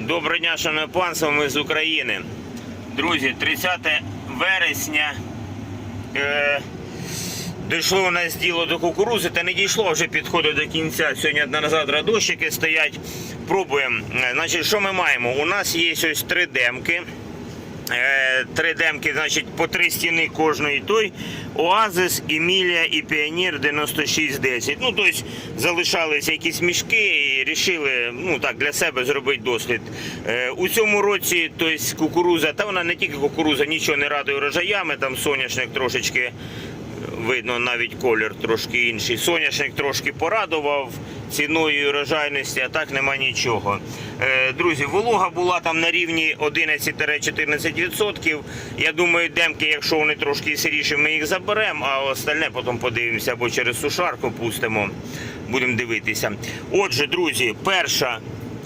Доброго дня, шановне панство, ми з України. Друзі, 30 вересня е, дійшло у нас діло до кукурузи, та не дійшло вже підходить до кінця. Сьогодні на завтра дощики стоять. Пробуємо. Значить, що ми маємо? У нас є ось три демки. Е, Три демки, значить, по три стіни кожної той. Оазис, Емілія і Піонір 9610. Ну, тобто залишалися якісь мішки і вирішили ну, так, для себе зробити дослід. Е, У цьому році тобто, кукуруза, та вона не тільки кукуруза, нічого не радує урожаями, там соняшник трошечки видно навіть колір трошки інший. Соняшник трошки порадував ціною і урожайності, а так нема нічого. Е, Друзі, волога була там на рівні 11-14%. Я думаю, демки, якщо вони трошки сиріші, ми їх заберемо, а остальне потім подивимося або через сушарку пустимо. Будемо дивитися. Отже, друзі, перша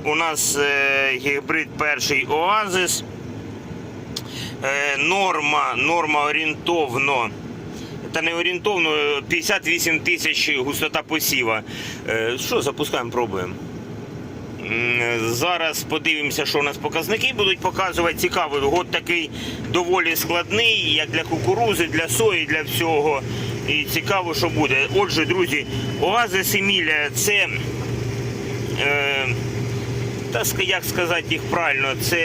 у нас е, гібрид перший Оазис. Е, норма, норма орієнтовно. Та не орієнтовно 58 тисяч густота посіва. Е, Що запускаємо, пробуємо. Зараз подивимося, що у нас показники будуть показувати. Цікаво, год такий доволі складний, як для кукурузи, для сої, для всього. І цікаво, що буде. Отже, друзі, Оазис Емілія це. Е, та як сказати їх правильно, це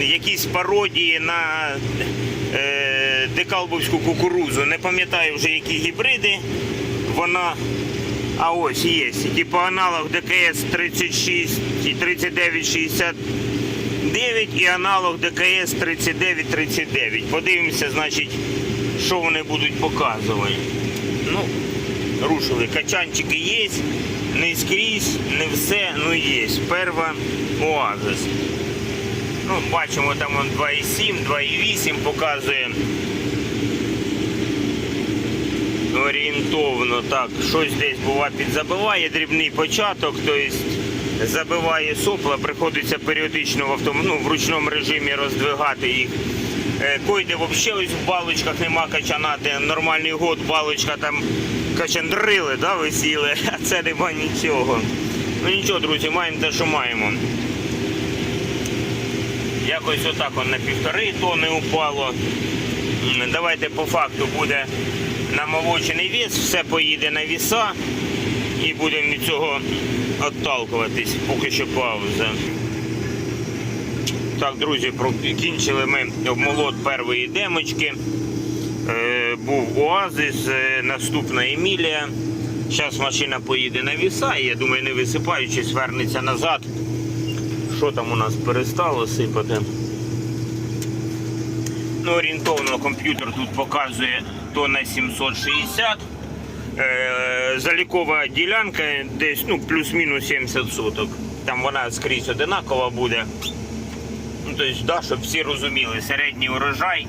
якісь пародії на е, декалбовську кукурузу. Не пам'ятаю вже які гібриди. Вона. А ось є. Типу аналог ДКС 36 і 3969 і аналог ДКС 3939. Подивимося, значить, що вони будуть показувати. Ну, рушили. Качанчики є, не скрізь, не все, ну є. Перва оазис. Ну, бачимо, там 2,7, 2,8 показує. Орієнтовно так, щось десь бува підзабиває, дрібний початок, тобто забиває сопла, приходиться періодично в автом... ну, в ручному режимі роздвигати їх. Е, Койде взагалі ось в балочках нема качанати. Нормальний год балочка там качандрили, да, висіли, а це нема нічого. Ну нічого, друзі, маємо те, що маємо. Якось отак на півтори тони упало. Давайте по факту буде намолочений вес, все поїде на віса і будемо від цього отталкуватись. Поки що пауза. Так, друзі, закінчили ми обмолот першої демочки. Е, був Оазис, е, наступна Емілія. Зараз машина поїде на віса і я думаю, не висипаючись, вернеться назад. Що там у нас перестало сипати? Орієнтовно комп'ютер тут показує тонна 760. Е, залікова ділянка десь ну, плюс-мінус 70 соток. Там вона скрізь одинакова буде. Ну, тобто, да, щоб всі розуміли, середній урожай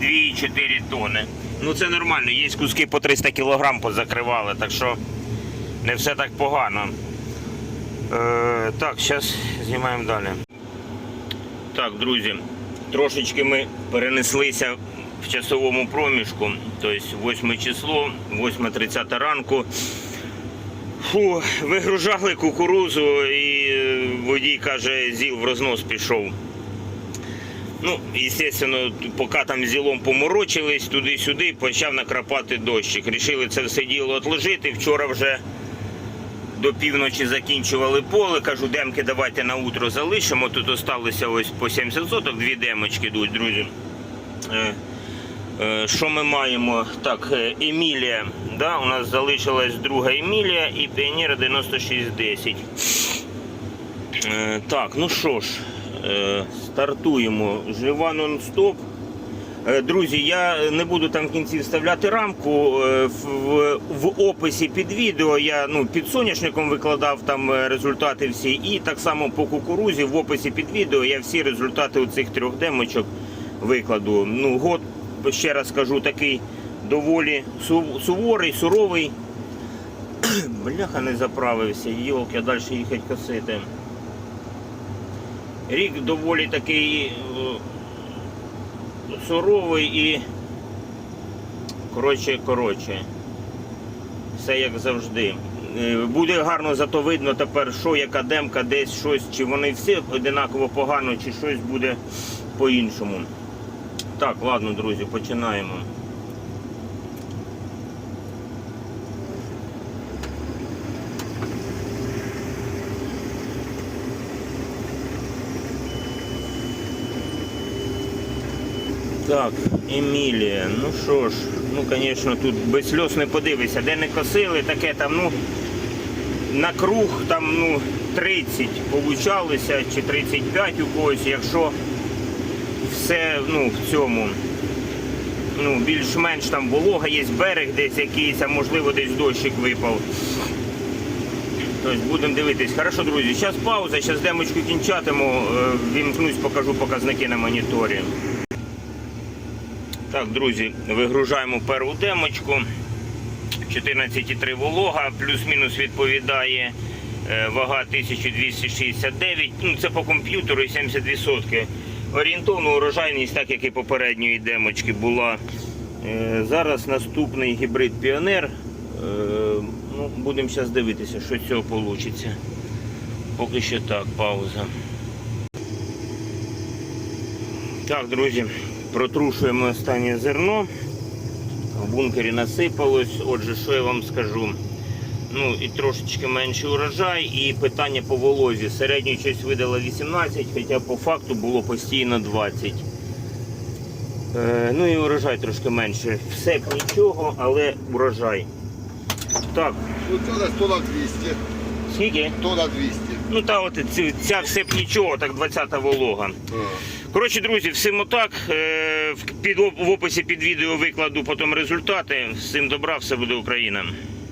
2,4 тони. Ну це нормально, є куски по 300 кг позакривали, так що не все так погано. Е, так, зараз знімаємо далі. Так, друзі, трошечки ми перенеслися в часовому проміжку, тобто 8 число, 8.30 ранку. Фу, вигружали кукурузу і е, водій каже, зіл в рознос пішов. Ну, звісно, поки там зілом поморочились туди-сюди, почав накрапати дощик. Рішили це все діло відложити. Вчора вже до півночі закінчували поле. Кажу, демки давайте на утро залишимо. Тут осталося ось по 70 соток, дві демочки йдуть, друзі. Е, е, Що ми маємо? Так, е, Емілія. Да, у нас залишилась друга Емілія і Піонер 9610. Е, Так, ну що ж, стартуємо. Жива нон-стоп. Е, Друзі, я не буду там в кінці вставляти рамку. Е, В, в описі під відео я ну, під соняшником викладав там е, результати всі. І так само по кукурузі в описі під відео я всі результати у цих трьох демочок викладу. Ну, год, ще раз кажу, такий доволі су- суворий, суровий. Бляха не заправився, йолки, а далі їхати косити. Рік доволі такий суровий і коротше, коротше. Все як завжди. Е, Буде гарно зато видно тепер, що яка демка, десь щось, чи вони всі одинаково погано, чи щось буде по-іншому. Так, ладно, друзі, починаємо. Так, Емілія, ну що ж, ну звісно, тут без сльоз не подивися, де не косили, таке там, ну, на круг там, ну, 30 получалося, чи 35 у когось, якщо все, ну, в цьому, ну, більш-менш там волога, є берег десь якийсь, а можливо десь дощик випав. Тобто будемо дивитись. Хорошо, друзі, зараз пауза, зараз демочку кінчатиму, е, вімкнусь, покажу показники на моніторі. Так, друзі, вигружаємо перву демочку. 14,3 волога, плюс-мінус відповідає е, вага 1269. Ну, це по комп'ютеру і 70%. Орієнтовно урожайність, так як і попередньої демочки була. Е, Зараз наступний гібрид Піонер. Е, Ну, будемо зараз дивитися, що з цього вийде. Поки що так, пауза. Так, друзі, протрушуємо останнє зерно. В бункері насипалось. Отже, що я вам скажу? Ну і трошечки менший урожай, і питання по волозі. Середню щось видала 18, хоча по факту було постійно 20. Е, ну і урожай трошки менше. Все б нічого, але урожай. Так, Ну це десь тонна 200, скільки? тонна 200. Ну та от ця все б нічого, так 20-та волога. Коротше, друзі, всім отак. Е, Під, в описі під відео викладу потім результати. Всім добра, все буде Україна.